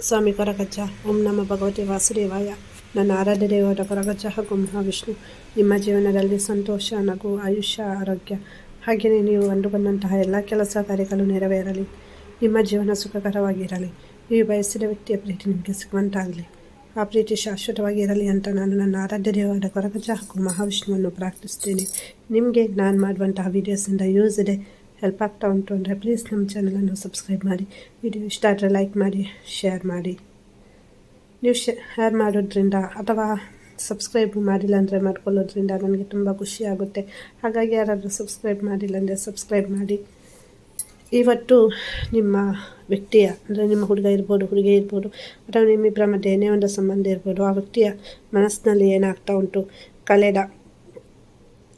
ಸ್ವಾಮಿ ಕೊರಗಜ್ಜ. ಓಂ ನಮ್ಮ ಭಗವತಿ ವಾಸುದೇವಾಯ. ನನ್ನ ಆರಾಧ್ಯ ದೇವರ ಕೊರಗಜ್ಜ ಹಾಗೂ ಮಹಾವಿಷ್ಣು. ನಿಮ್ಮ ಜೀವನದಲ್ಲಿ ಸಂತೋಷ, ನಗು, ಆಯುಷ್ಯ, ಆರೋಗ್ಯ. ಹಾಗೆಯೇ ನೀವು ಅಂದುಕೊಂಡಂತಹ ಎಲ್ಲ ಕೆಲಸ ಕಾರ್ಯಗಳು ನೆರವೇರಲಿ. ನಿಮ್ಮ ಜೀವನ ಸುಖಕರವಾಗಿರಲಿ. ನೀವು ಬಯಸಿದ ವ್ಯಕ್ತಿಯ ಪ್ರೀತಿ ನಿಮಗೆ ಸಿಗುವಂತಾಗಲಿ. ಆ ಪ್ರೀತಿ ಶಾಶ್ವತವಾಗಿರಲಿ ಅಂತ ನಾನು ನನ್ನ ಆರಾಧ್ಯ ದೇವರ ಕೊರಗಜ್ಜ ಹಾಗೂ ಮಹಾವಿಷ್ಣುವನ್ನು ಪ್ರಾರ್ಥಿಸ್ತೇನೆ ನಿಮಗೆ ನಾನು ಮಾಡುವಂತಹ ವೀಡಿಯೋಸಿಂದ ಯೂಸ್ ಇದೆ. ಹೆಲ್ಪ್ ಆಗ್ತಾ ಉಂಟು ಅಂದರೆ ಪ್ಲೀಸ್ ನಮ್ಮ ಚಾನಲನ್ನು ಸಬ್ಸ್ಕ್ರೈಬ್ ಮಾಡಿ. ವಿಡಿಯೋ ಇಷ್ಟ ಆದರೆ ಲೈಕ್ ಮಾಡಿ ಶೇರ್ ಮಾಡಿ. ನೀವು ಶೇರ್ ಮಾಡೋದ್ರಿಂದ ಅಥವಾ ಸಬ್ಸ್ಕ್ರೈಬ್ ಮಾಡಿಲ್ಲ ಅಂದರೆ ಮಾಡ್ಕೊಳ್ಳೋದ್ರಿಂದ ನನಗೆ ತುಂಬ ಖುಷಿಯಾಗುತ್ತೆ ಹಾಗಾಗಿ ಯಾರಾದರೂ ಸಬ್ಸ್ಕ್ರೈಬ್ ಮಾಡಿಲ್ಲ ಅಂದರೆ ಸಬ್ಸ್ಕ್ರೈಬ್ ಮಾಡಿ. ಇವತ್ತು ನಿಮ್ಮ ವ್ಯಕ್ತಿಯ, ಅಂದರೆ ನಿಮ್ಮ ಹುಡುಗ ಇರ್ಬೋದು, ಹುಡುಗಿ ಇರ್ಬೋದು, ಅಥವಾ ನಿಮ್ಮಿಬ್ಬರ ಮಧ್ಯೆ ಏನೇ ಒಂದು ಸಂಬಂಧ ಇರ್ಬೋದು, ಆ ವ್ಯಕ್ತಿಯ ಮನಸ್ಸಿನಲ್ಲಿ ಏನಾಗ್ತಾ ಉಂಟು? ಕಳೆದ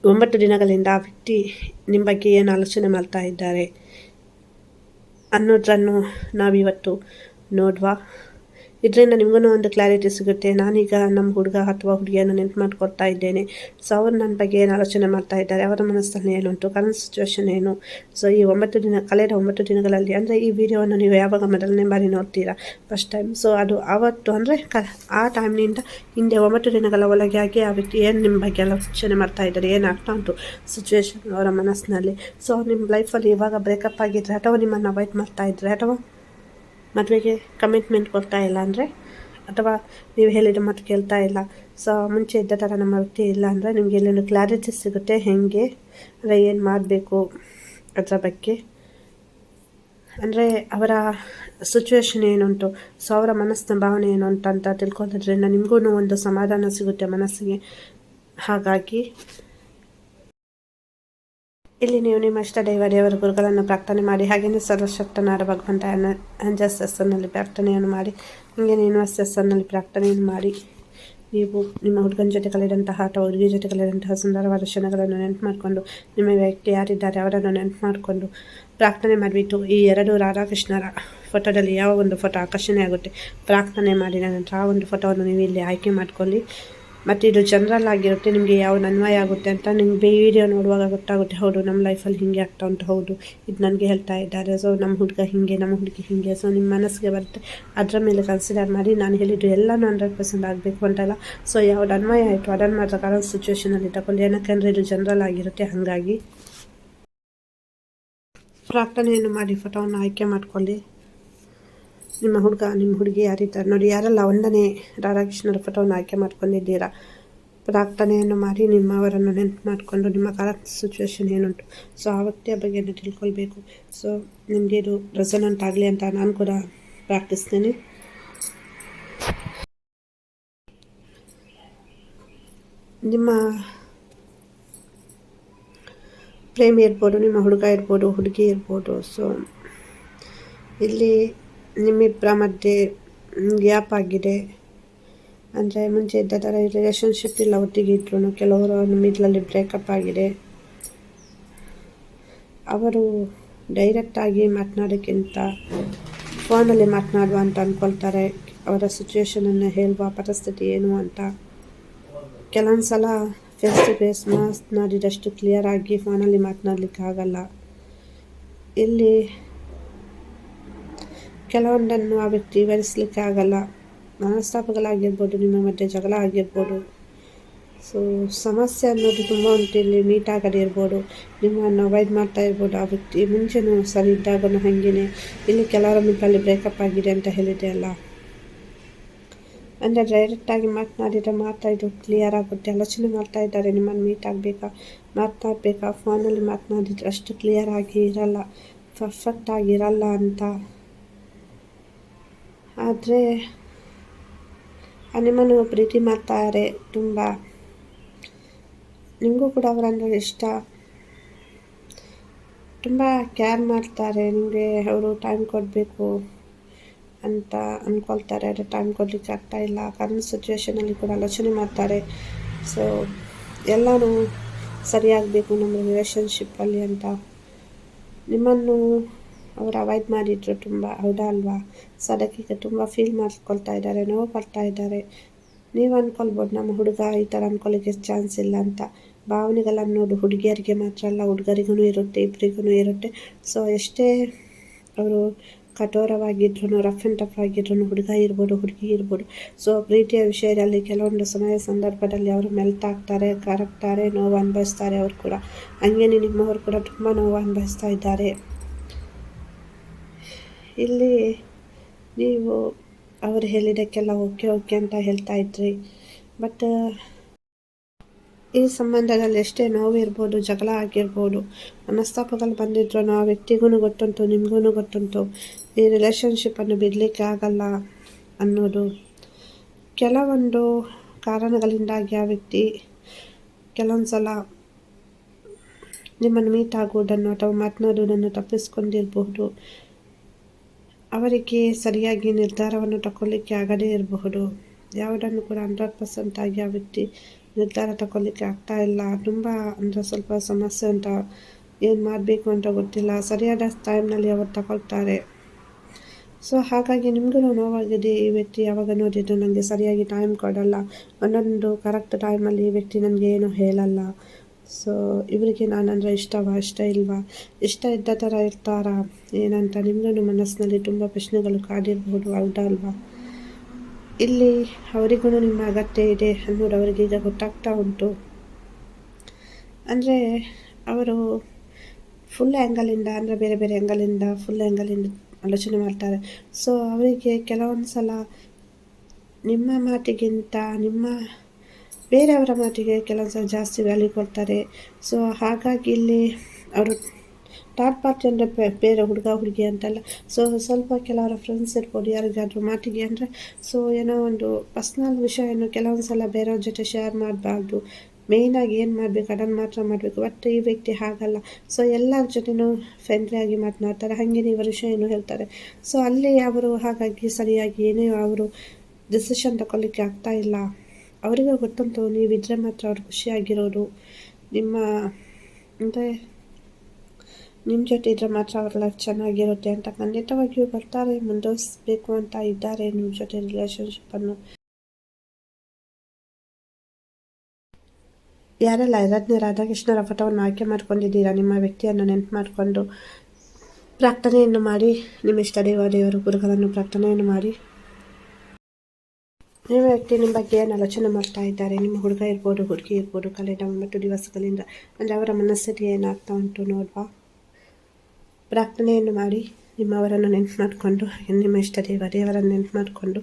ಒಂಬತ್ತು ದಿನಗಳಿಂದ ಆ ವ್ಯಕ್ತಿ ನಿಮ್ಮ ಬಗ್ಗೆ ಏನು ಆಲೋಚನೆ ಮಾಡ್ತಾ ಇದ್ದಾರೆ ಅನ್ನೋದನ್ನು ನಾವಿವತ್ತು ನೋಡುವ. ಇದರಿಂದ ನಿಮಗೂ ಒಂದು ಕ್ಲಾರಿಟಿ ಸಿಗುತ್ತೆ. ನಾನೀಗ ನಮ್ಮ ಹುಡುಗ ಅಥವಾ ಹುಡುಗಿಯನ್ನು ನೆನಪು ಮಾಡ್ಕೊಳ್ತಾ ಇದ್ದೇನೆ. ಸೊ ಅವರು ನನ್ನ ಬಗ್ಗೆ ಏನು ಆಲೋಚನೆ ಮಾಡ್ತಾ ಇದ್ದಾರೆ? ಅವರ ಮನಸ್ಸಲ್ಲಿ ಏನುಂಟು ಕರೆಂಟ್ ಸಿಚುವೇಶನ್ ಏನು? ಸೊ ಈ ಒಂಬತ್ತು ದಿನ, ಕಳೆದ ಒಂಬತ್ತು ದಿನಗಳಲ್ಲಿ, ಅಂದರೆ ಈ ವಿಡಿಯೋವನ್ನು ನೀವು ಯಾವಾಗ ಮೊದಲನೇ ಬಾರಿ ನೋಡ್ತೀರಾ? ಫಸ್ಟ್ ಟೈಮ್ ಸೊ ಅದು ಆವತ್ತು, ಅಂದರೆ ಕ, ಆ ಟೈಮ್ನಿಂದ ಹಿಂದೆ ಒಂಬತ್ತು ದಿನಗಳ ಒಳಗೆ ಆಗಿ ಆ ವ್ಯಕ್ತಿ ಏನು ನಿಮ್ಮ ಬಗ್ಗೆ ಆಲೋಚನೆ ಮಾಡ್ತಾ ಇದ್ದಾರೆ? ಏನಾಗ್ತಾ ಉಂಟು ಸಿಚುವೇಶನ್ ಅವರ ಮನಸ್ಸಿನಲ್ಲಿ? ಸೊ ನಿಮ್ಮ ಲೈಫಲ್ಲಿ ಇವಾಗ ಬ್ರೇಕಪ್ ಆಗಿದ್ದರೆ ಅಥವಾ ನಿಮ್ಮನ್ನು ಅವಾಯ್ಡ್ ಮಾಡ್ತಾ ಇದ್ದರೆ ಅಥವಾ ಮದುವೆಗೆ ಕಮಿಟ್ಮೆಂಟ್ ಕೊಡ್ತಾ ಇಲ್ಲ ಅಂದರೆ, ಅಥವಾ ನೀವು ಹೇಳಿದ ಮಾತು ಕೇಳ್ತಾ ಇಲ್ಲ. ಸೊ ಮುಂಚೆ ಇದ್ದ ಥರ ನಮ್ಮ ವ್ಯಕ್ತಿ ಇಲ್ಲ ಅಂದರೆ ನಿಮಗೆ ಎಲ್ಲೇನು ಕ್ಲಾರಿಟಿ ಸಿಗುತ್ತೆ, ಹೇಗೆ, ಅಂದರೆ ಏನು ಮಾಡಬೇಕು ಅದರ ಬಗ್ಗೆ. ಅಂದರೆ ಅವರ ಸಿಚುವೇಶನ್ ಏನುಂಟು ಸೊ ಅವರ ಮನಸ್ಸಿನ ಭಾವನೆ ಏನು ಅಂತ ತಿಳ್ಕೊಳೋದ್ರಿಂದ ನಿಮಗೂ ಒಂದು ಸಮಾಧಾನ ಸಿಗುತ್ತೆ ಮನಸ್ಸಿಗೆ. ಹಾಗಾಗಿ ಇಲ್ಲಿ ನೀವು ನಿಮ್ಮ ದೈವ ದೇವರ ಗುರುಗಳನ್ನು ಪ್ರಾರ್ಥನೆ ಮಾಡಿ, ಹಾಗೆಯೇ ಸರ್ವಶಕ್ತನಾದ ಭಗವಂತ ಅಂಜಸ್ಸನ್ನಲ್ಲಿ ಪ್ರಾರ್ಥನೆಯನ್ನು ಮಾಡಿ, ಹಾಗೆ ಯೂನಿವರ್ಸಸ್ಸನ್ನಲ್ಲಿ ಪ್ರಾರ್ಥನೆಯನ್ನು ಮಾಡಿ, ನೀವು ನಿಮ್ಮ ಹುಡುಗನ ಜೊತೆ ಕಳೆದಂತಹ ಅಥವಾ ಹುಡುಗಿ ಜೊತೆ ಕಳೆದಂತಹ ಸುಂದರವಾದ ಕ್ಷಣಗಳನ್ನು ನೆನಪು ಮಾಡಿಕೊಂಡು, ನಿಮ್ಮ ವ್ಯಕ್ತಿ ಯಾರಿದ್ದಾರೆ ಅವರನ್ನು ನೆನಪು ಮಾಡಿಕೊಂಡು ಪ್ರಾರ್ಥನೆ ಮಾಡಿಬಿಟ್ಟು, ಈ ಎರಡು ರಾಧಾಕೃಷ್ಣರ ಫೋಟೋದಲ್ಲಿ ಯಾವ ಒಂದು ಫೋಟೋ ಆಕರ್ಷಣೆ ಆಗುತ್ತೆ ಪ್ರಾರ್ಥನೆ ಮಾಡಿದ ನಂತರ ಆ ಒಂದು ಫೋಟೋವನ್ನು ನೀವು ಇಲ್ಲಿ ಆಯ್ಕೆ ಮಾಡ್ಕೊಳ್ಳಿ. ಮತ್ತು ಇದು ಜನರಲ್ ಆಗಿರುತ್ತೆ, ನಿಮಗೆ ಯಾವ ಅನ್ವಯ ಆಗುತ್ತೆ ಅಂತ ನಿಮಗೆ ವಿಡಿಯೋ ನೋಡುವಾಗ ಗೊತ್ತಾಗುತ್ತೆ, ಹೌದು ನಮ್ಮ ಲೈಫಲ್ಲಿ ಹೀಗೆ ಆಗ್ತಾ ಉಂಟು, ಹೌದು ಇದು ನನಗೆ ಹೇಳ್ತಾ ಇದ್ದಾರೆ. ಸೊ ನಮ್ಮ ಹುಡುಗ ಹೀಗೆ, ನಮ್ಮ ಹುಡುಗಿ ಹೀಗೆ ಸೊ ನಿಮ್ಮ ಮನಸ್ಸಿಗೆ ಬರುತ್ತೆ. ಅದರ ಮೇಲೆ ಕನ್ಸಿಡರ್ ಮಾಡಿ ನಾನು ಹೇಳಿದ್ದು ಎಲ್ಲನೂ ಹಂಡ್ರೆಡ್ ಪರ್ಸೆಂಟ್ ಆಗಬೇಕು ಅಂತಲ್ಲ. ಸೊ ಯಾವ್ದು ಅನ್ವಯ ಆಯಿತು, ಅದನ್ನು ಮಾತ್ರ ಕರೆಂಟ್ ಸಿಚುವೇಷನಲ್ಲಿ ತಗೊಂಡು ಏನಕ್ಕೆ ಇದು ಜನರಲ್ ಆಗಿರುತ್ತೆ, ಹಾಗಾಗಿ ಪ್ರಾರ್ಥನೆಯನ್ನು ಮಾಡಿ ಫೋಟೋವನ್ನು ಆಯ್ಕೆ ಮಾಡ್ಕೊಳ್ಳಿ. ನಿಮ್ಮ ಹುಡುಗ, ನಿಮ್ಮ ಹುಡುಗಿ ಯಾರಿದ್ದಾರೆ ನೋಡಿ, ಯಾರೆಲ್ಲ ಒಂದನೇ ರಾಧಾಕೃಷ್ಣರ ಫೋಟೋವನ್ನು ಆಯ್ಕೆ ಮಾಡ್ಕೊಂಡಿದ್ದೀರಾ? ಪ್ರಾರ್ಥನೆಯನ್ನು ಮಾಡಿ ನಿಮ್ಮವರನ್ನು ನೆನಪು ಮಾಡಿಕೊಂಡು ನಿಮ್ಮ ಕಾಲ ಸಿಚುವೇಶನ್ ಏನುಂಟು? ಸೊ ಆ ವ್ಯಕ್ತಿಯ ಬಗ್ಗೆ ತಿಳ್ಕೊಳ್ಬೇಕು. ಸೊ ನಿಮಗೆ ಇದು ರೆಸನೆಂಟ್ ಆಗಲಿ ಅಂತ ನಾನು ಕೂಡ ಪ್ರಾರ್ಥಿಸ್ತೇನೆ. ನಿಮ್ಮ ಪ್ರೇಮಿ ಇರ್ಬೋದು, ನಿಮ್ಮ ಹುಡುಗ ಇರ್ಬೋದು, ಹುಡುಗಿ ಇರ್ಬೋದು. ಸೊ ಇಲ್ಲಿ ನಿಮ್ಮಿಬ್ಬರ ಮಧ್ಯೆ ಗ್ಯಾಪ್ ಆಗಿದೆ. ಅಂದರೆ ಮುಂಚೆ ಇದ್ದ ಥರ ರಿಲೇಷನ್ಶಿಪ್ ಇಲ್ಲ ಒಟ್ಟಿಗೆ ಇದ್ರು ಕೆಲವರು ನಿಮ್ಮಿದ್ರಲ್ಲಿ ಬ್ರೇಕಪ್ ಆಗಿದೆ. ಅವರು ಡೈರೆಕ್ಟಾಗಿ ಮಾತನಾಡೋಕ್ಕಿಂತ ಫೋನಲ್ಲಿ ಮಾತನಾಡುವ ಅಂತ ಅಂದ್ಕೊಳ್ತಾರೆ ಅವರ ಸಿಚುವೇಶನನ್ನು ಹೇಳುವ ಪರಿಸ್ಥಿತಿ ಏನು ಅಂತ. ಕೆಲವೊಂದು ಸಲ ಫೇಸ್ ಟು ಫೇಸ್ ಮಾತನಾಡಿದಷ್ಟು ಕ್ಲಿಯರ್ ಆಗಿ ಫೋನಲ್ಲಿ ಮಾತನಾಡಲಿಕ್ಕೆ ಆಗಲ್ಲ ಇಲ್ಲಿ ಕೆಲವೊಂದನ್ನು ಆ ವ್ಯಕ್ತಿ ವಿವರಿಸಲಿಕ್ಕೆ ಆಗಲ್ಲ ಮನಸ್ತಾಪಗಳಾಗಿರ್ಬೋದು, ನಿಮ್ಮ ಮಧ್ಯೆ ಜಗಳ ಆಗಿರ್ಬೋದು ಸೊ ಸಮಸ್ಯೆ ಅನ್ನೋದು ತುಂಬ ಉಂಟು ಇಲ್ಲಿ ಆಗದೇ ಇರ್ಬೋದು. ನಿಮ್ಮನ್ನು ಅವಾಯ್ಡ್ ಮಾಡ್ತಾ ಇರ್ಬೋದು. ಆ ವ್ಯಕ್ತಿ ಮುಂಚೆನೂ ಸರಿ ಇದ್ದಾಗನೂ ಹಾಗೇನೆ. ಇಲ್ಲಿ ಕೆಲವರ ಮಿಟ್ಟಲ್ಲಿ ಬ್ರೇಕಪ್ ಆಗಿದೆ ಅಂತ ಹೇಳಿದೆ ಅಲ್ಲ. ಅಂದರೆ ಡೈರೆಕ್ಟಾಗಿ ಮಾತನಾಡಿದರೆ ಮಾತಾ ಇದು ಕ್ಲಿಯರ್ ಆಗುತ್ತೆ. ಆಲೋಚನೆ ಮಾಡ್ತಾ ಇದ್ದಾರೆ, ನಿಮ್ಮನ್ನು ಮೀಟ್ ಆಗಬೇಕಾ ಮಾತನಾಡಬೇಕಾ ಫೋನಲ್ಲಿ ಮಾತನಾಡಿದ್ರೆ ಅಷ್ಟು ಕ್ಲಿಯರ್ ಆಗಿ ಇರಲ್ಲ. ಪರ್ಫೆಕ್ಟ್ ಆಗಿರಲ್ಲ ಅಂತ. ಆದರೆ ನಿಮ್ಮನ್ನು ಪ್ರೀತಿ ಮಾಡ್ತಾರೆ ತುಂಬ. ನಿಮಗೂ ಕೂಡ ಅವರಂದ್ರೆ ಇಷ್ಟ. ತುಂಬ ಕೇರ್ ಮಾಡ್ತಾರೆ, ನಿಮಗೆ ಅವರು ಟೈಮ್ ಕೊಡಬೇಕು ಅಂತ ಅಂದ್ಕೊಳ್ತಾರೆ ಆದರೆ ಟೈಮ್ ಕೊಡಲಿಕ್ಕೆ ಆಗ್ತಾ ಇಲ್ಲ. ಕರೆಂಟ್ ಸಿಚುವೇಷನಲ್ಲಿ ಕೂಡ ಆಲೋಚನೆ ಮಾಡ್ತಾರೆ. ಸೊ ಎಲ್ಲನೂ ಸರಿಯಾಗಬೇಕು ನಮ್ಮ ರಿಲೇಷನ್ಶಿಪ್ಪಲ್ಲಿ ಅಂತ. ನಿಮ್ಮನ್ನು ಅವರು ಅವಾಯ್ಡ್ ಮಾಡಿದ್ರು ತುಂಬ, ಹೌದಾ ಅಲ್ವಾ? ಸೊ ಅದಕ್ಕೆ ತುಂಬ ಫೀಲ್ ಮಾಡ್ಕೊಳ್ತಾ ಇದ್ದಾರೆ, ನೋವು ಪಡ್ತಾ ಇದ್ದಾರೆ. ನೀವು ಅಂದ್ಕೊಳ್ಬೋದು ನಮ್ಮ ಹುಡುಗ ಈ ಥರ ಅಂದ್ಕೊಳ್ಳಿಕ್ಕೆ ಚಾನ್ಸ್ ಇಲ್ಲ ಅಂತ. ಭಾವನೆಗಳನ್ನೋದು ಹುಡುಗಿಯರಿಗೆ ಮಾತ್ರ ಅಲ್ಲ ಹುಡುಗರಿಗೂ ಇರುತ್ತೆ ಇಬ್ಬರಿಗೂ ಇರುತ್ತೆ. ಸೊ ಎಷ್ಟೇ ಅವರು ಕಠೋರವಾಗಿದ್ರು ರಫ್ ಆ್ಯಂಡ್ ಟಫ್ ಆಗಿದ್ರು ಹುಡುಗ ಇರ್ಬೋದು, ಹುಡುಗಿ ಇರ್ಬೋದು. ಸೊ ಪ್ರೀತಿಯ ವಿಷಯದಲ್ಲಿ ಕೆಲವೊಂದು ಸಮಯ ಸಂದರ್ಭದಲ್ಲಿ ಅವರು ಮೆಲ್ತಾಗ್ತಾರೆ ಕರಗ್ತಾರೆ, ನೋವು ಅನುಭವಿಸ್ತಾರೆ ಅವರು ಕೂಡ. ಹಂಗೇನೆ ನಿಮ್ಮವರು ಕೂಡ ತುಂಬ ನೋವು ಅನುಭವಿಸ್ತಾ ಇದ್ದಾರೆ. ಇಲ್ಲಿ ನೀವು ಅವರು ಹೇಳಿದಕ್ಕೆಲ್ಲ ಓಕೆ ಓಕೆ ಅಂತ ಹೇಳ್ತಾ ಇದ್ರಿ. ಬಟ್ ಈ ಸಂಬಂಧದಲ್ಲಿ ಎಷ್ಟೇ ನೋವಿರ್ಬೋದು, ಜಗಳ ಆಗಿರ್ಬೋದು, ಮನಸ್ತಾಪಗಳು ಬಂದಿದ್ರು ಆ ವ್ಯಕ್ತಿಗೂ ಗೊತ್ತುಂಟು ನಿಮಗೂ ಗೊತ್ತುಂಟು, ಈ ರಿಲೇಷನ್ಶಿಪ್ಪನ್ನು ಬಿಡಲಿಕ್ಕೆ ಆಗಲ್ಲ ಅನ್ನೋದು. ಕೆಲವೊಂದು ಕಾರಣಗಳಿಂದಾಗಿ ಆ ವ್ಯಕ್ತಿ ಕೆಲವೊಂದು ಸಲ ನಿಮ್ಮನ್ನು ಮೀಟ್ ಆಗುವುದನ್ನು ಅಥವಾ ಮಾತನಾಡುವುದನ್ನು ತಪ್ಪಿಸ್ಕೊಂಡಿರಬಹುದು. ಅವರಿಗೆ ಸರಿಯಾಗಿ ನಿರ್ಧಾರವನ್ನು ತಗೊಳ್ಳಿಕ್ಕೆ ಆಗದೇ ಇರಬಹುದು. ಯಾವುದನ್ನು ಕೂಡ ಹಂಡ್ರೆಡ್ ಪರ್ಸೆಂಟ್ ಆಗಿ ಆ ವ್ಯಕ್ತಿ ನಿರ್ಧಾರ ತಗೊಳ್ಳಿಕ್ಕೆ ಆಗ್ತಾ ಇಲ್ಲ. ತುಂಬ ಅಂದರೆ ಸ್ವಲ್ಪ ಸಮಸ್ಯೆ ಅಂತ ಏನು ಮಾಡಬೇಕು ಅಂತ ಗೊತ್ತಿಲ್ಲ. ಸರಿಯಾದ ಟೈಮ್ನಲ್ಲಿ ಅವರು ತಗೊಳ್ತಾರೆ ಸೊ ಹಾಗಾಗಿ ನಿಮಗೂ ನೋವಾಗಿದೆ. ಈ ವ್ಯಕ್ತಿ ಯಾವಾಗ ನೋಡಿದ್ದು ನನಗೆ ಸರಿಯಾಗಿ ಟೈಮ್ ಕೊಡಲ್ಲ. ಒಂದೊಂದು ಕರೆಕ್ಟ್ ಟೈಮಲ್ಲಿ ಈ ವ್ಯಕ್ತಿ ನನಗೆ ಏನು ಹೇಳಲ್ಲ. ಸೊ ಇವರಿಗೆ ನಾನಂದರೆ ಇಷ್ಟವಾ, ಇಷ್ಟ ಇಲ್ವಾ? ಇಷ್ಟ ಇದ್ದ ಥರ ಇರ್ತಾರಾ? ಏನಂತ ನಿಮಗೂ ಮನಸ್ಸಿನಲ್ಲಿ ತುಂಬ ಪ್ರಶ್ನೆಗಳು ಕಾಡಿರ್ಬೋದು ಹೌದಾ ಅಲ್ವಾ? ಇಲ್ಲಿ ಅವರಿಗೂ ನಿಮ್ಮ ಅಗತ್ಯ ಇದೆ ಅನ್ನೋದು ಅವರಿಗೆ ಈಗ ಗೊತ್ತಾಗ್ತಾ ಉಂಟು. ಅಂದರೆ ಅವರು ಫುಲ್ ಆ್ಯಂಗಲಿಂದ ಅಂದರೆ ಬೇರೆ ಬೇರೆ ಆ್ಯಂಗಲಿಂದ ಫುಲ್ ಆ್ಯಂಗಲಿಂದ ಆಲೋಚನೆ ಮಾಡ್ತಾರೆ. ಸೊ ಅವರಿಗೆ ಕೆಲವೊಂದು ಸಲ ನಿಮ್ಮ ಮಾತಿಗಿಂತ ನಿಮ್ಮ ಬೇರೆಯವರ ಮಾತಿಗೆ ಕೆಲಸ ಜಾಸ್ತಿ ವ್ಯಾಲ್ಯೂ ಕೊಡ್ತಾರೆ. ಸೊ, ಹಾಗಾಗಿ ಇಲ್ಲಿ ಅವರು ಥರ್ಡ್ ಪಾರ್ಟಿ ಅಂದರೆ ಬೇರೆ ಹುಡುಗ ಹುಡುಗಿ ಅಂತಲ್ಲ. ಸೊ, ಸ್ವಲ್ಪ ಕೆಲವರ ಫ್ರೆಂಡ್ಸ್ ಇರ್ಬೋದು, ಯಾರಿಗಾದರೂ ಮಾತಿಗೆ ಅಂದರೆ. ಸೊ, ಏನೋ ಒಂದು ಪರ್ಸ್ನಲ್ ವಿಷಯವನ್ನು ಕೆಲವೊಂದು ಸಲ ಬೇರೆಯವ್ರ ಜೊತೆ ಶೇರ್ ಮಾಡಬಾರ್ದು. ಮೇಯ್ನಾಗಿ ಏನು ಮಾಡಬೇಕು, ಅದನ್ನು ಮಾತ್ರ ಮಾಡಬೇಕು. ಬಟ್ ಈ ವ್ಯಕ್ತಿ ಹಾಗಲ್ಲ. ಸೊ ಎಲ್ಲರ ಜೊತೆನೂ ಫ್ರೆಂಡ್ಲಿಯಾಗಿ ಮಾತನಾಡ್ತಾರೆ. ಹಾಗೆ ನೀವು ವಿಷಯನೂ ಹೇಳ್ತಾರೆ. ಸೊ ಅಲ್ಲಿ ಅವರು ಹಾಗಾಗಿ ಸರಿಯಾಗಿ ಏನೇ ಅವರು ಡಿಸಿಷನ್ ತಗೊಳ್ಳಿಕ್ಕೆ ಆಗ್ತಾ ಇಲ್ಲ. ಅವರಿಗೂ ಗೊತ್ತಂತು ನೀವಿದ್ದರೆ ಮಾತ್ರ ಅವ್ರು ಖುಷಿಯಾಗಿರೋರು ನಿಮ್ಮ, ಅಂದರೆ ನಿಮ್ಮ ಜೊತೆ ಇದ್ದರೆ ಮಾತ್ರ ಅವ್ರ ಲೈಫ್ ಚೆನ್ನಾಗಿರುತ್ತೆ ಅಂತ ಖಂಡಿತವಾಗಿಯೂ ಬರ್ತಾರೆ, ಮುಂದುವರಿಸ್ಬೇಕು ಅಂತ ಇದ್ದಾರೆ ನಿಮ್ಮ ಜೊತೆ ರಿಲೇಷನ್ಶಿಪ್ಪನ್ನು ಯಾರೆಲ್ಲ ಎರಡನೇ ರಾಧಾಕೃಷ್ಣರ ಫೋಟೋವನ್ನು ಆಯ್ಕೆ ಮಾಡ್ಕೊಂಡಿದ್ದೀರಾ? ನಿಮ್ಮ ವ್ಯಕ್ತಿಯನ್ನು ನೆನಪು ಮಾಡಿಕೊಂಡು ಪ್ರಾರ್ಥನೆಯನ್ನು ಮಾಡಿ, ನಿಮ್ಮ ಇಷ್ಟ ದೇವ ದೇವರು ಗುರುಗಳನ್ನು ಪ್ರಾರ್ಥನೆಯನ್ನು ಮಾಡಿ. ನಿಮ್ಮ ವ್ಯಕ್ತಿ ನಿಮ್ಮ ಬಗ್ಗೆ ಏನು ಆಲೋಚನೆ ಮಾಡ್ತಾ ಇದ್ದಾರೆ. ನಿಮ್ಮ ಹುಡುಗ ಇರ್ಬೋದು, ಹುಡುಗಿ ಇರ್ಬೋದು, ಕಳೆದ ಒಂಬತ್ತು ದಿವಸಗಳಿಂದ ಅಂದರೆ ಅವರ ಮನಸ್ಥಿತಿ ಏನಾಗ್ತಾ ಉಂಟು ನೋಡುವ? ಪ್ರಾರ್ಥನೆಯನ್ನು ಮಾಡಿ, ನಿಮ್ಮವರನ್ನು ನೆನ್ಪು ಮಾಡಿಕೊಂಡು ನಿಮ್ಮ ಇಷ್ಟ ದೇವ, ದೇವರನ್ನು ನೆನ್ಪು ಮಾಡಿಕೊಂಡು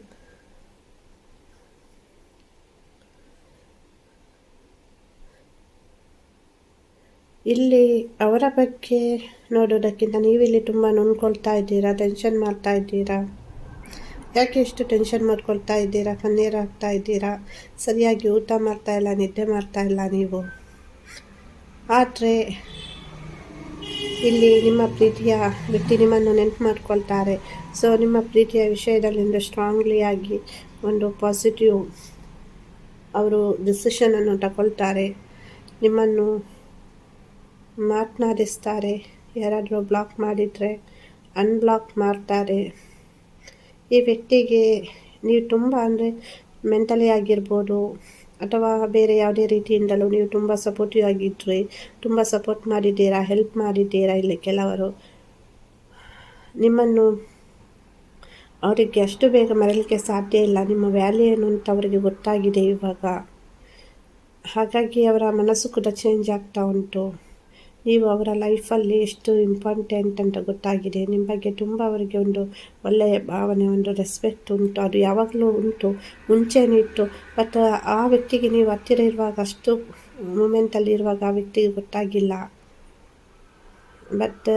ಇಲ್ಲಿ ಅವರ ಬಗ್ಗೆ ನೋಡೋದಕ್ಕಿಂತ ನೀವಿಲ್ಲಿ ತುಂಬ ನೊಂದ್ಕೊಳ್ತಾ ಇದ್ದೀರಾ ಟೆನ್ಷನ್ ಮಾಡ್ತಾ ಇದ್ದೀರಾ? ಯಾಕೆ ಇಷ್ಟು ಟೆನ್ಷನ್ ಮಾಡ್ಕೊಳ್ತಾ ಇದ್ದೀರಾ? ಕಣ್ಣೀರು ಹಾಕ್ತಾ ಇದ್ದೀರಾ? ಸರಿಯಾಗಿ ಊಟ ಮಾಡ್ತಾ ಇಲ್ಲ, ನಿದ್ದೆ ಮಾಡ್ತಾ ಇಲ್ಲ ನೀವು. ಆದರೆ ಇಲ್ಲಿ ನಿಮ್ಮ ಪ್ರೀತಿಯ ವ್ಯಕ್ತಿ ನಿಮ್ಮನ್ನು ನೆನಪು ಮಾಡ್ಕೊಳ್ತಾರೆ. ಸೊ ನಿಮ್ಮ ಪ್ರೀತಿಯ ವಿಷಯದಲ್ಲಿ ಒಂದು ಸ್ಟ್ರಾಂಗ್ಲಿ ಆಗಿ ಒಂದು ಪಾಸಿಟಿವ್ ಅವರು ಡಿಸಿಷನನ್ನು ತಗೊಳ್ತಾರೆ. ನಿಮ್ಮನ್ನು ಮಾತನಾಡಿಸ್ತಾರೆ. ಯಾರಾದರೂ ಬ್ಲಾಕ್ ಮಾಡಿದರೆ ಅನ್ಬ್ಲಾಕ್ ಮಾಡ್ತಾರೆ. ಈ ವ್ಯಕ್ತಿಗೆ ನೀವು ತುಂಬ ಅಂದರೆ ಮೆಂಟಲಿ ಆಗಿರ್ಬೋದು ಅಥವಾ ಬೇರೆ ಯಾವುದೇ ರೀತಿಯಿಂದಲೂ ನೀವು ತುಂಬ ಸಪೋರ್ಟಿವ್ ಆಗಿದ್ದರೆ ತುಂಬ ಸಪೋರ್ಟ್ ಮಾಡಿದ್ದೀರಾ ಹೆಲ್ಪ್ ಮಾಡಿದ್ದೀರಾ ಇಲ್ಲಿ ಕೆಲವರು? ನಿಮ್ಮನ್ನು ಅವರಿಗೆ ಅಷ್ಟು ಬೇಗ ಮರಲಿಕ್ಕೆ ಸಾಧ್ಯ ಇಲ್ಲ. ನಿಮ್ಮ ವ್ಯಾಲ್ಯೂ ಏನು ಅಂತ ಅವರಿಗೆ ಗೊತ್ತಾಗಿದೆ ಇವಾಗ. ಹಾಗಾಗಿ ಅವರ ಮನಸ್ಸು ಕೂಡ ಚೇಂಜ್ ಆಗ್ತಾ ಉಂಟು. ನೀವು ಅವರ ಲೈಫಲ್ಲಿ ಎಷ್ಟು ಇಂಪಾರ್ಟೆಂಟ್ ಅಂತ ಗೊತ್ತಾಗಿದೆ. ನಿಮ್ಮ ಬಗ್ಗೆ ತುಂಬ ಅವರಿಗೆ ಒಂದು ಒಳ್ಳೆಯ ಭಾವನೆ, ಒಂದು ರೆಸ್ಪೆಕ್ಟ್ ಉಂಟು. ಅದು ಯಾವಾಗಲೂ ಉಂಟು. ಮುಂಚೆನೇ ಇತ್ತು. ಬಟ್ ಆ ವ್ಯಕ್ತಿಗೆ ನೀವು ಹತ್ತಿರ ಇರುವಾಗ ಅಷ್ಟು ಮೂಮೆಂಟಲ್ಲಿ ಇರುವಾಗ ಆ ವ್ಯಕ್ತಿಗೆ ಗೊತ್ತಾಗಿಲ್ಲ. ಬಟ್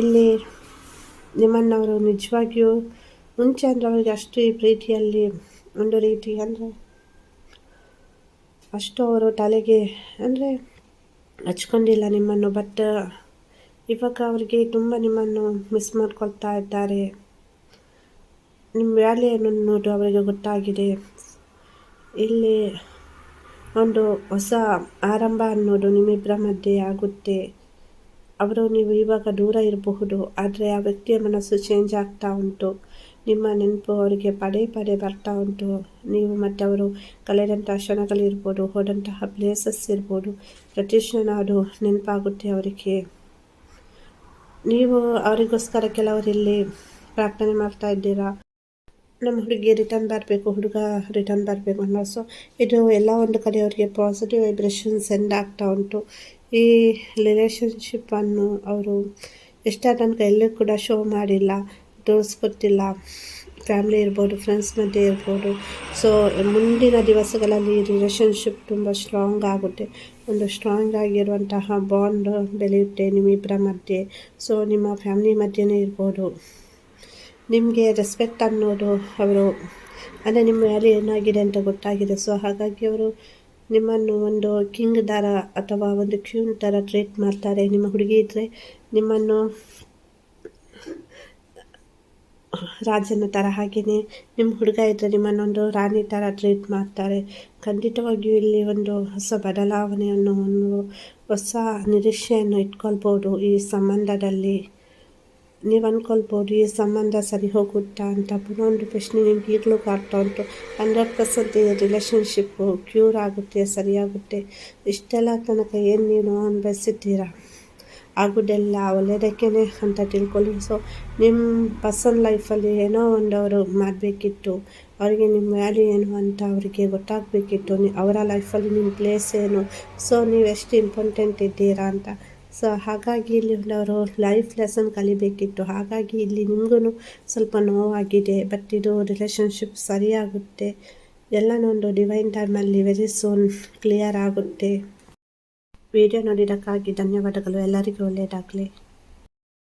ಇಲ್ಲಿ ನಿಮ್ಮನ್ನು ಅವರು ನಿಜವಾಗಿಯೂ ಮುಂಚೆ ಅಂದರೆ ಅವರಿಗೆ ಅಷ್ಟು ಈ ಪ್ರೀತಿಯಲ್ಲಿ ಒಂದು ರೀತಿ ಅಂದರೆ ಅಷ್ಟು ಅವರು ತಲೆಗೆ ಅಂದರೆ ಹಚ್ಕೊಂಡಿಲ್ಲ ನಿಮ್ಮನ್ನು ಬಟ್ ಇವಾಗ ಅವರಿಗೆ ತುಂಬ ನಿಮ್ಮನ್ನು ಮಿಸ್ ಮಾಡ್ಕೊಳ್ತಾ ಇದ್ದಾರೆ. ನಿಮ್ಮ ವ್ಯಾಲ್ಯೂ ನೋಡಿ ಅವರಿಗೆ ಗೊತ್ತಾಗಿದೆ. ಇಲ್ಲಿ ಒಂದು ಹೊಸ ಆರಂಭ ಅನ್ನೋದು ನಿಮ್ಮಿಬ್ಬರ ಮಧ್ಯೆ ಆಗುತ್ತೆ. ಅವರು ನೀವು ಇವಾಗ ದೂರ ಇರಬಹುದು, ಆದರೆ ಆ ವ್ಯಕ್ತಿಯ ಮನಸ್ಸು ಚೇಂಜ್ ಆಗ್ತಾ ಉಂಟು. ನಿಮ್ಮ ನೆನಪು ಅವರಿಗೆ ಪದೇ ಪದೇ ಬರ್ತಾ ಉಂಟು. ನೀವು ಮತ್ತು ಅವರು ಕಲಿಯದಂಥ ಕ್ಷಣಗಳಿರ್ಬೋದು, ಹೋದಂತಹ ಪ್ಲೇಸಸ್ ಇರ್ಬೋದು, ಪ್ರತಿ ಕ್ಷಣ ಅದು ನೆನಪಾಗುತ್ತೆ ಅವರಿಗೆ. ನೀವು ಅವರಿಗೋಸ್ಕರ ಕೆಲವರು ಇಲ್ಲಿ ಪ್ರಾರ್ಥನೆ ಮಾಡ್ತಾ ಇದ್ದೀರಾ? ನಮ್ಮ ಹುಡುಗಿ ರಿಟರ್ನ್ ಬರಬೇಕು, ಹುಡುಗ ರಿಟರ್ನ್ ಬರಬೇಕು ಅನ್ನೋ ಸೊ ಇದು ಎಲ್ಲ ಒಂದು ಕಡೆ ಅವರಿಗೆ ಪಾಸಿಟಿವ್ ವೈಬ್ರೇಷನ್ ಸೆಂಡ್ ಆಗ್ತಾ ಉಂಟು. ಈ ರಿಲೇಷನ್ಶಿಪ್ಪನ್ನು ಅವರು ಎಷ್ಟಾದ ತನಕ ಎಲ್ಲೂ ಕೂಡ ಶೋ ಮಾಡಿಲ್ಲ. ತೋರಿಸ್ಕೊಟ್ಟಿಲ್ಲ ಫ್ಯಾಮಿಲಿ ಇರ್ಬೋದು ಫ್ರೆಂಡ್ಸ್ ಮಧ್ಯೆ ಇರ್ಬೋದು. ಸೊ ಮುಂದಿನ ದಿವಸಗಳಲ್ಲಿ ರಿಲೇಷನ್ಶಿಪ್ ತುಂಬ ಸ್ಟ್ರಾಂಗ್ ಆಗುತ್ತೆ. ಒಂದು ಸ್ಟ್ರಾಂಗ್ ಆಗಿರುವಂತಹ ಬಾಂಡ್ ಬೆಳೆಯುತ್ತೆ ನಿಮ್ಮಿಬ್ಬರ ಮಧ್ಯೆ. ಸೊ ನಿಮ್ಮ ಫ್ಯಾಮಿಲಿ ಮಧ್ಯೆನೇ ಇರ್ಬೋದು. ನಿಮಗೆ ರೆಸ್ಪೆಕ್ಟ್ ಅನ್ನೋದು ಅವರು, ಅಂದರೆ ನಿಮ್ಮ ವ್ಯಾಲ್ಯೂ ಏನಾಗಿದೆ ಅಂತ ಗೊತ್ತಾಗಿದೆ. ಸೊ ಹಾಗಾಗಿ ಅವರು ನಿಮ್ಮನ್ನು ಒಂದು ಕಿಂಗ್ ಥರ ಅಥವಾ ಒಂದು ಕ್ಯೂನ್ ಥರ ಟ್ರೀಟ್ ಮಾಡ್ತಾರೆ. ನಿಮ್ಮ ಹುಡುಗಿ ಇದ್ದರೆ ನಿಮ್ಮನ್ನು ರಾಜನ ಥರ ಹಾಗೆಯೇ ನಿಮ್ಮ ಹುಡುಗ ಇದ್ದರೆ ನಿಮ್ಮನ್ನೊಂದು ರಾಣಿ ಥರ ಟ್ರೀಟ್ ಮಾಡ್ತಾರೆ. ಖಂಡಿತವಾಗಿಯೂ ಇಲ್ಲಿ ಒಂದು ಹೊಸ ಬದಲಾವಣೆಯನ್ನು, ಒಂದು ಹೊಸ ನಿರೀಕ್ಷೆಯನ್ನು ಇಟ್ಕೊಳ್ಬೋದು ಈ ಸಂಬಂಧದಲ್ಲಿ. ನೀವು ಅಂದ್ಕೊಳ್ಬೋದು ಈ ಸಂಬಂಧ ಸರಿ ಹೋಗುತ್ತಾ ಅಂತ. ಒಂದು ಪ್ರಶ್ನೆ ನಿಮ್ಗೆ ಈಗಲೂ ಕಾಡ್ತಾ ಉಂಟು. ಹಂಡ್ರೆಡ್ ಪರ್ಸೆಂಟ್ ಈ ಕ್ಯೂರ್ ಆಗುತ್ತೆ, ಸರಿಯಾಗುತ್ತೆ. ಇಷ್ಟೆಲ್ಲ ತನಕ ಏನು ನೀನು ಅನುಭವಿಸಿದ್ದೀರಾ ಆಗೋದೆಲ್ಲ ಒಳ್ಳೆಯದಕ್ಕೇ ಅಂತ ತಿಳ್ಕೊಳ್ಳಿ ಸೊ ನಿಮ್ಮ ಪರ್ಸನ್ ಲೈಫಲ್ಲಿ ಏನೋ ಒಂದು ಅವರು ಮಾಡಬೇಕಿತ್ತು, ಅವರಿಗೆ ನಿಮ್ಮ ವ್ಯಾಲ್ಯೂ ಏನು ಅಂತ ಅವರಿಗೆ ಗೊತ್ತಾಗಬೇಕಿತ್ತು ಅವರ ಲೈಫಲ್ಲಿ ನಿಮ್ಮ ಪ್ಲೇಸ್ ಏನು ಸೊ ನೀವು ಎಷ್ಟು ಇಂಪಾರ್ಟೆಂಟ್ ಇದ್ದೀರಾ ಅಂತ. ಸೊ ಹಾಗಾಗಿ ಇಲ್ಲಿ ಅವರು ಲೈಫ್ ಲೆಸನ್ ಕಲಿಬೇಕಿತ್ತು. ಹಾಗಾಗಿ ಇಲ್ಲಿ ನಿಮಗೂ ಸ್ವಲ್ಪ ನೋವಾಗಿದೆ ಬಟ್ ಇದು ರಿಲೇಷನ್ಶಿಪ್ ಸರಿಯಾಗುತ್ತೆ. ಎಲ್ಲನೊಂದು ಡಿವೈನ್ ಟೈಮಲ್ಲಿ ವೆರಿ ಸೋನ್ ಕ್ಲಿಯರ್ ಆಗುತ್ತೆ. ವಿಡಿಯೋ ನೋಡಿದ್ದಕ್ಕಾಗಿ ಧನ್ಯವಾದಗಳು. ಎಲ್ಲರಿಗೂ ಒಳ್ಳೆಯದಾಗಲಿ.